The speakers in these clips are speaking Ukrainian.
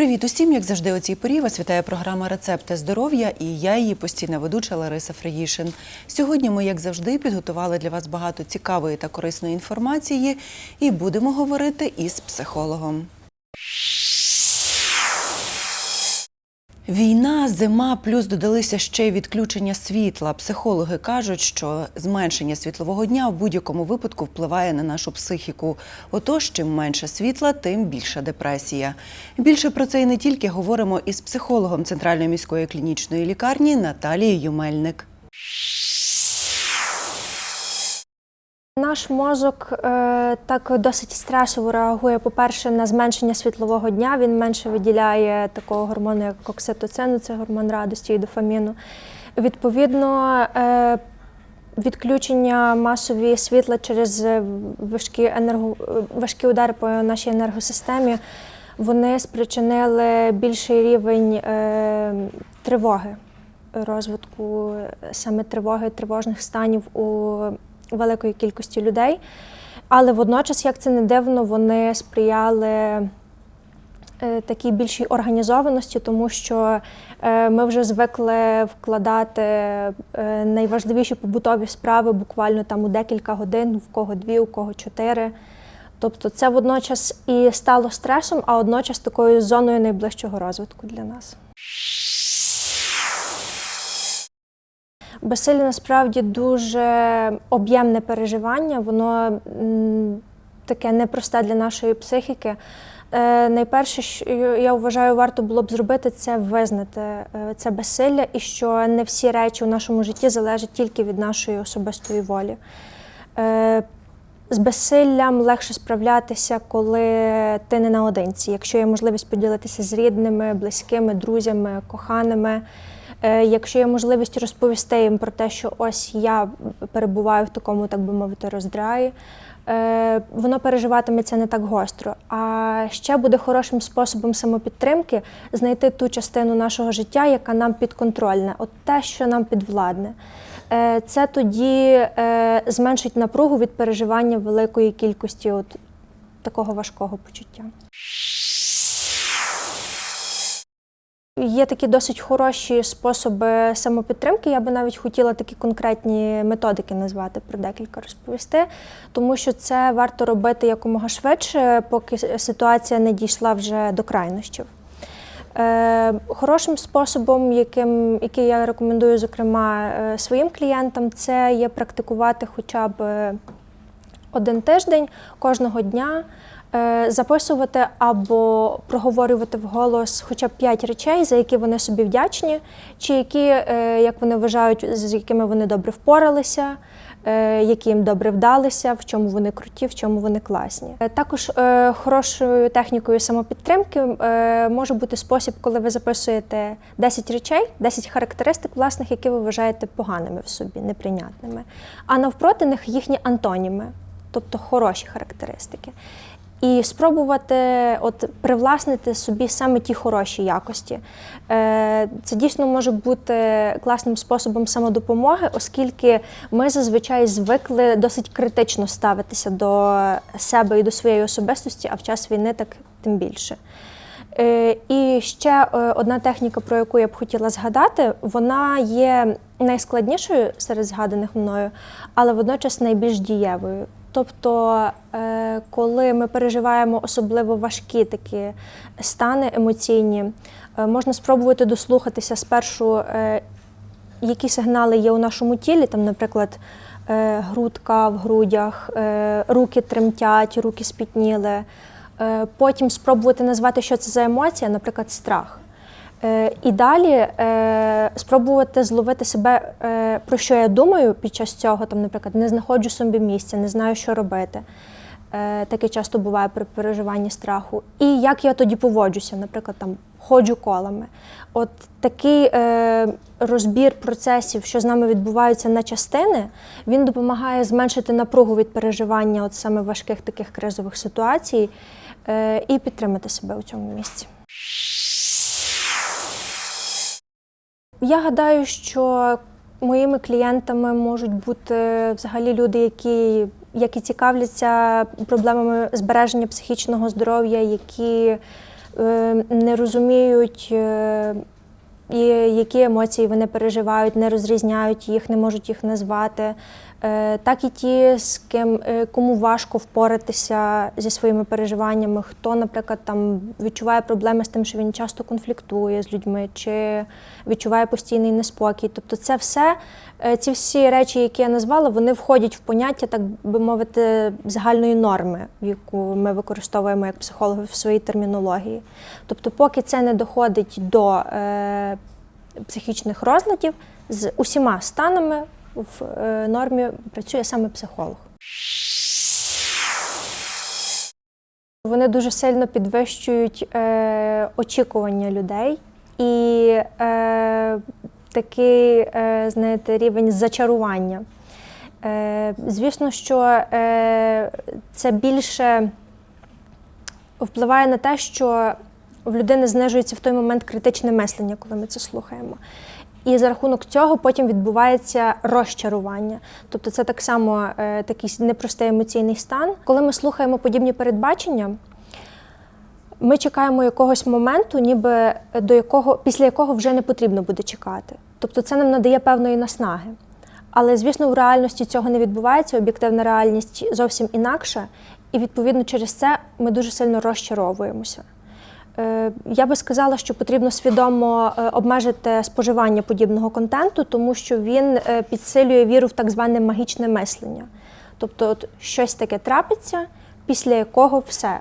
Привіт усім, як завжди, у цій порі вас вітає програма Рецепти здоров'я і я її постійна ведуча Лариса Фриїшин. Сьогодні ми, як завжди, підготували для вас багато цікавої та корисної інформації і будемо говорити із психологом. Війна, зима, плюс додалися ще й відключення світла. Психологи кажуть, що зменшення світлового дня в будь-якому випадку впливає на нашу психіку. Отож, чим менше світла, тим більша депресія. Більше про це і не тільки говоримо із психологом Центральної міської клінічної лікарні Наталією Мельник. Наш мозок е, так досить стресово реагує, по-перше, на зменшення світлового дня. Він менше виділяє такого гормону, як окситоцину, це гормон радості і дофаміну. Відповідно, е, відключення масові світла через важкі, енерго, важкі удари по нашій енергосистемі вони спричинили більший рівень е, тривоги, розвитку саме тривоги, тривожних станів у великої кількості людей. Але водночас, як це не дивно, вони сприяли е, такій більшій організованості, тому що е, ми вже звикли вкладати е, найважливіші побутові справи буквально там у декілька годин, в кого дві, у кого чотири. Тобто це водночас і стало стресом, а одночас такою зоною найближчого розвитку для нас. Безсилля насправді дуже об'ємне переживання, воно таке непросте для нашої психіки. Е, найперше, що я вважаю, варто було б зробити, це визнати е, це безсилля і що не всі речі у нашому житті залежать тільки від нашої особистої волі. Е, з безсиллям легше справлятися, коли ти не наодинці. Якщо є можливість поділитися з рідними, близькими, друзями, коханими. Е, Якщо є можливість розповісти їм про те, що ось я перебуваю в такому, так би мовити, роздраї, е, воно переживатиметься не так гостро. А ще буде хорошим способом самопідтримки знайти ту частину нашого життя, яка нам підконтрольна, от те, що нам підвладне. Е, Це тоді зменшить напругу від переживання великої кількості от такого важкого почуття. Є такі досить хороші способи самопідтримки. Я би навіть хотіла такі конкретні методики назвати, про декілька розповісти, тому що це варто робити якомога швидше, поки ситуація не дійшла вже до крайнощів. Е, Хорошим способом, яким, який я рекомендую, зокрема, е, своїм клієнтам, це є практикувати хоча б один тиждень кожного дня. Е, Записувати або проговорювати вголос хоча б п'ять речей, за які вони собі вдячні, чи які, е, як вони вважають, з якими вони добре впоралися, е, які їм добре вдалися, в чому вони круті, в чому вони класні. Також хорошою технікою самопідтримки може бути спосіб, коли ви записуєте 10 речей, 10 характеристик, власних, які ви вважаєте поганими в собі, неприйнятними, а навпроти них їхні антоніми, тобто хороші характеристики. І спробувати от привласнити собі саме ті хороші якості. Е, Це дійсно може бути класним способом самодопомоги, оскільки ми зазвичай звикли досить критично ставитися до себе і до своєї особистості, а в час війни так тим більше. Е, І ще е, одна техніка, про яку я б хотіла згадати, вона є найскладнішою серед згаданих мною, але водночас найбільш дієвою. Тобто, е, коли ми переживаємо особливо важкі такі стани емоційні, е, можна спробувати дослухатися спершу, е, які сигнали є у нашому тілі, там, наприклад, грудка в грудях, руки тремтять, руки спітніли. Потім спробувати назвати, що це за емоція, наприклад, страх. Е, І далі е, спробувати зловити себе, е, про що я думаю під час цього, там, наприклад, не знаходжу собі місця, не знаю, що робити. Таке часто буває при переживанні страху. І як я тоді поводжуся, наприклад, там ходжу колами. От такий е, розбір процесів, що з нами відбуваються на частини, він допомагає зменшити напругу від переживання от саме важких таких кризових ситуацій е, і підтримати себе у цьому місці. Я гадаю, що моїми клієнтами можуть бути взагалі люди, які, які цікавляться проблемами збереження психічного здоров'я, які е, не розуміють, е, які емоції вони переживають, не розрізняють їх, не можуть їх назвати. Е, Так і ті, з ким е, кому важко впоратися зі своїми переживаннями, хто, наприклад, там відчуває проблеми з тим, що він часто конфліктує з людьми, чи відчуває постійний неспокій. Тобто, це все, е, ці всі речі, які я назвала, вони входять в поняття, так би мовити, загальної норми, яку ми використовуємо як психологи в своїй термінології. Тобто, поки це не доходить до е, психічних розладів, з усіма станами в е, нормі працює саме психолог. Вони дуже сильно підвищують е, очікування людей і е, такий, е, знаєте, рівень зачарування. Е, звісно, що е, це більше впливає на те, що в людини знижується в той момент критичне мислення, коли ми це слухаємо. І за рахунок цього потім відбувається розчарування. Тобто це так само е, такий непростий емоційний стан. Коли ми слухаємо подібні передбачення, ми чекаємо якогось моменту, ніби до якого, після якого вже не потрібно буде чекати. Тобто це нам надає певної наснаги. Але, звісно, в реальності цього не відбувається, об'єктивна реальність зовсім інакша, і відповідно через це ми дуже сильно розчаровуємося. Е, Я би сказала, що потрібно свідомо е, обмежити споживання подібного контенту, тому що він е, підсилює віру в так зване магічне мислення. Тобто, от щось таке трапиться, після якого все,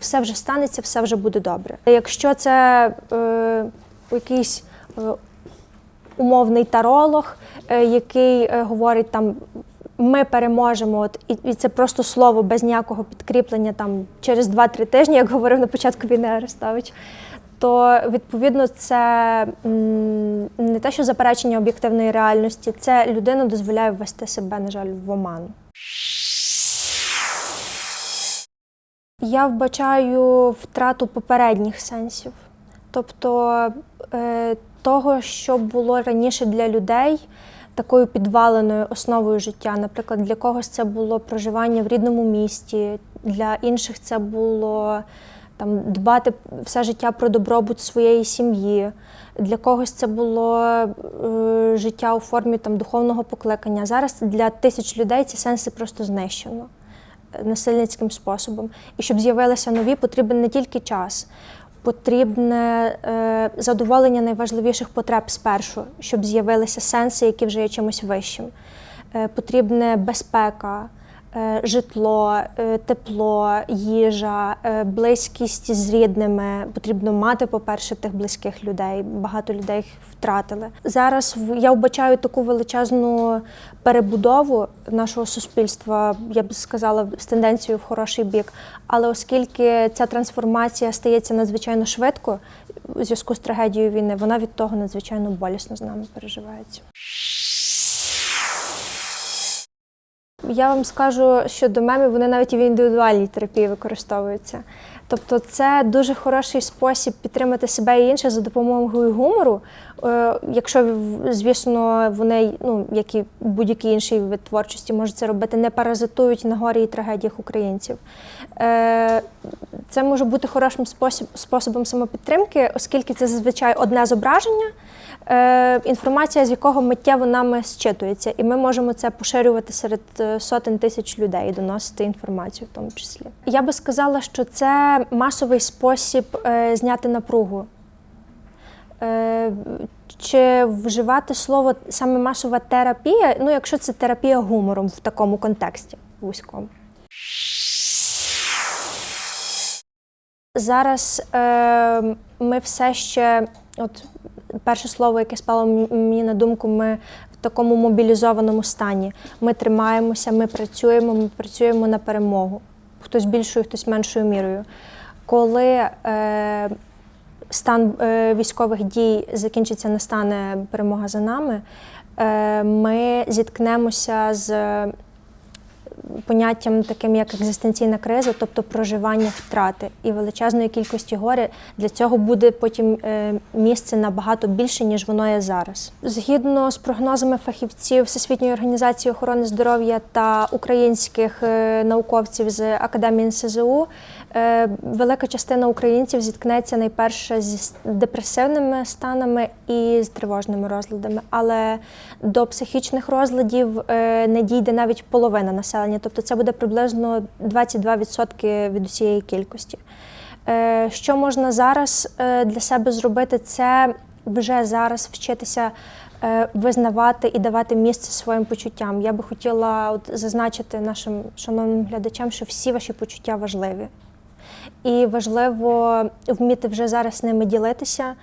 все вже станеться, все вже буде добре. Якщо це е, якийсь е, умовний таролог, е, який говорить там. Ми переможемо, от і, і це просто слово без ніякого підкріплення там через 2-3 тижні, як говорив на початку війни Арестович. То відповідно це м, не те, що заперечення об'єктивної реальності, це людину дозволяє ввести себе, на жаль, в оману. Я вбачаю втрату попередніх сенсів, тобто е, того, що було раніше для людей такою підваленою основою життя. Наприклад, для когось це було проживання в рідному місті, для інших це було там дбати все життя про добробут своєї сім'ї. Для когось це було е, життя у формі там духовного покликання. Зараз для тисяч людей ці сенси просто знищено е, насильницьким способом. І щоб з'явилися нові, потрібен не тільки час, потрібне е, задоволення найважливіших потреб спершу, щоб з'явилися сенси, які вже є чимось вищим. Е, потрібне безпека, житло, е, тепло, їжа, е, близькість з рідними. Потрібно мати, по-перше, тих близьких людей. Багато людей їх втратили. Зараз я вбачаю таку величезну перебудову нашого суспільства, я б сказала, з тенденцією в хороший бік. Але оскільки ця трансформація стається надзвичайно швидко у зв'язку з трагедією війни, вона від того надзвичайно болісно з нами переживається. Я вам скажу, що до мемів вони навіть і в індивідуальній терапії використовуються. Тобто, це дуже хороший спосіб підтримати себе і інше за допомогою гумору. Е, Якщо, звісно, вони, ну як і будь-який інший вид творчості, можуть це робити, не паразитують на горі і трагедіях українців. Е, Це може бути хорошим спосіб, способом самопідтримки, оскільки це зазвичай одне зображення, інформація з якого миттєво нами зчитується, і ми можемо це поширювати серед е, сотень тисяч людей і доносити інформацію в тому числі. Я би сказала, що це масовий спосіб е, зняти напругу. Е, Чи вживати слово саме масова терапія, ну якщо це терапія гумором в такому контексті вузькому. Зараз е, ми все ще, от перше слово, яке спало мені на думку, ми в такому мобілізованому стані. Ми тримаємося, ми працюємо, ми працюємо на перемогу. Хтось більшою, хтось меншою мірою. Коли е, стан е, військових дій закінчиться, настане перемога за нами, е, ми зіткнемося з поняттям таким як екзистенційна криза, тобто проживання втрати і величезної кількості горя. Для цього буде потім е, місце набагато більше, ніж воно є зараз. Згідно з прогнозами фахівців Всесвітньої організації охорони здоров'я та українських е, науковців з академії НСЗУ, е, велика частина українців зіткнеться найперше зі депресивними станами і з тривожними розладами. Але до психічних розладів не дійде навіть половина населення, тобто це буде приблизно 22% від усієї кількості. Е, Що можна зараз е, для себе зробити, це вже зараз вчитися е, визнавати і давати місце своїм почуттям. Я би хотіла от зазначити нашим шановним глядачам, що всі ваші почуття важливі. І важливо вміти вже зараз ними ділитися,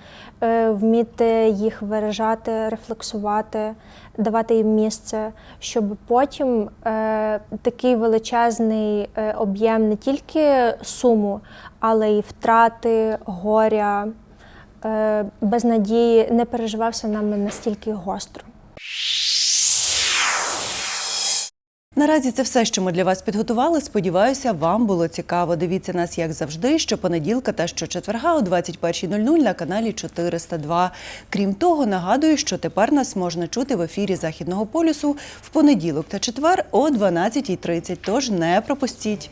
е, вміти їх виражати, рефлексувати, давати їм місце, щоб потім е, такий величезний е, об'єм не тільки суму, але й втрати, горя, безнадії не переживався нами настільки гостро. Наразі це все, що ми для вас підготували. Сподіваюся, вам було цікаво. Дивіться нас, як завжди, щопонеділка та щочетверга о 21.00 на каналі 402. Крім того, нагадую, що тепер нас можна чути в ефірі Західного полюсу в понеділок та четвер о 12.30, тож не пропустіть.